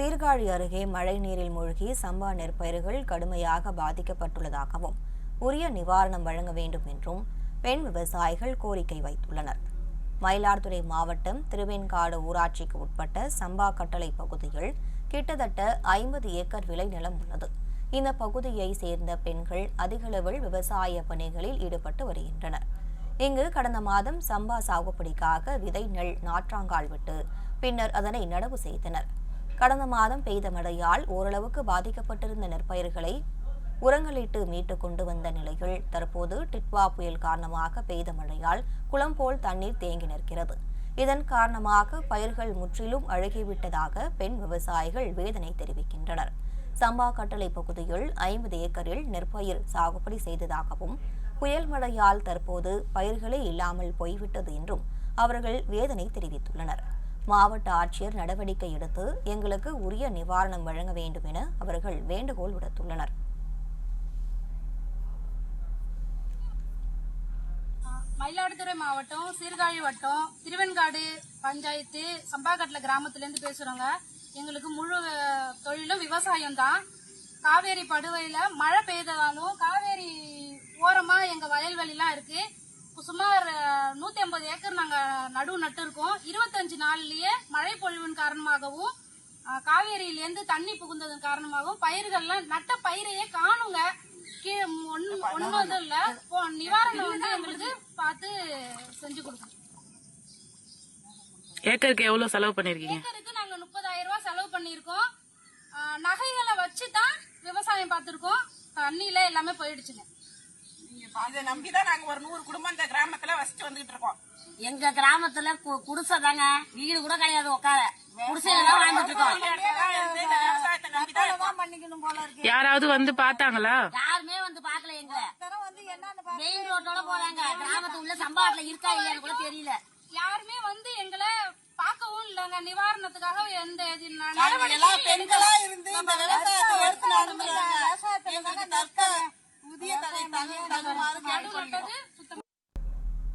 சீர்காழி அருகே மழைநீரில் மூழ்கி சம்பா நெற்பயிர்கள் கடுமையாக பாதிக்கப்பட்டுள்ளதாகவும் உரிய நிவாரணம் வழங்க வேண்டும் என்றும் பெண் விவசாயிகள் கோரிக்கை வைத்துள்ளனர். மயிலாடுதுறை மாவட்டம் திருவெண்காடு ஊராட்சிக்கு உட்பட்ட சம்பா கட்டளை பகுதியில் கிட்டத்தட்ட ஐம்பது ஏக்கர் விளைநிலம் உள்ளது. இந்த பகுதியை சேர்ந்த பெண்கள் அதிகளவில் விவசாய பணிகளில் ஈடுபட்டு வருகின்றனர். இங்கு கடந்த மாதம் சம்பா சாகுபடிக்காக விதை நெல் நாற்றாங்கால் விட்டு பின்னர் அதனை நடவு செய்தனர். கடந்த மாதம் பெய்த மழையால் ஓரளவுக்கு பாதிக்கப்பட்டிருந்த நெற்பயிர்களை உரங்களிட்டு மீட்டு கொண்டு வந்த நிலையில் தற்போது டிட்வா புயல் காரணமாக பெய்த மழையால் குளம் போல் தண்ணீர் தேங்கி நிற்கிறது. இதன் காரணமாக பயிர்கள் முற்றிலும் அழுகிவிட்டதாக பெண் விவசாயிகள் வேதனை தெரிவிக்கின்றனர். சம்பா கட்டளை பகுதியில் ஐம்பது ஏக்கரில் நெற்பயிர் சாகுபடி செய்ததாகவும் புயல் மழையால் தற்போது பயிர்களே இல்லாமல் போய்விட்டது என்றும் அவர்கள் வேதனை தெரிவித்துள்ளனர். மாவட்ட ஆட்சியர் நடவடிக்கை எடுத்து எங்களுக்கு உரிய நிவாரணம் வழங்க வேண்டும் என அவர்கள் வேண்டுகோள் விடுத்துள்ளனர். மயிலாடுதுறை மாவட்டம் சீர்காழி வட்டம் திருவெண்காடு பஞ்சாயத்து சம்பாக்கட்டில் கிராமத்துலேருந்து பேசுகிறோங்க எங்களுக்கு முழு தொழிலும் விவசாயம் தான் காவேரி படுவையில் மழை பெய்ததாலும் காவேரி ஓரமாக எங்கள் வயல்வெளிலாம் இருக்குது சுமார் நூற்றி ஐம்பது ஏக்கர் நாங்கள் நடுவு நட்டு இருக்கோம் இருபத்தஞ்சு நாள்லயே மழை பொழிவின் காரணமாகவும் காவேரியிலேருந்து தண்ணி புகுந்ததன் காரணமாகவும் பயிர்கள்லாம் நட்ட பயிரையே காணுங்க. கீழே ஒன்றும் இல்ல நிவாரணம் வந்து எங்களுக்கு பார்த்து செஞ்சு கொடுக்கணும். ஏக்கருக்கு எவ்வளவு செலவு பண்ணிருக்கீங்க? ஏக்கருக்கு நாங்க முப்பதாயிரம் ரூபாய் செலவு பண்ணியிருக்கோம் ஆஹ் நகைகளை வச்சு தான் விவசாயம் பார்த்துருக்கோம் தண்ணியில எல்லாமே போயிடுச்சுங்க. அதை நம்பிதான் நாங்க ஒரு நூறு குடும்பம் இந்த கிராமத்துல வசிச்சு வந்துகிட்டு இருக்கோம். எங்க கிராமத்துல கு- குடிசை தாங்க வீடு கூட கிடையாது உட்கார. குடிசையில தான் வாழ்ந்துட்டு இருக்கோம். இந்த இடத்துல இருந்து இந்த விவசாயத்தை நம்பிதான் இருக்கோம். யாராவது வந்து பார்த்தாங்களா? யாருமே வந்து பாக்கல எங்களை. மெயின் ரோட்டோட போறாங்க. கிராமத்து உள்ள சம்பாட்டில் இருக்கா இல்லையான்னு கூட தெரியல. யாருமே வந்து எங்களை பார்க்கவும் இல்லைங்க. நிவாரணத்துக்காக எந்த இது ந- நாங்க நடவடிக்கையும் எல்லாம் பெண்களா. இருந்து ಬಂಗ್ ಬಂಗ್ ಮಾರ್ಕೆಟ್ ಅಂತ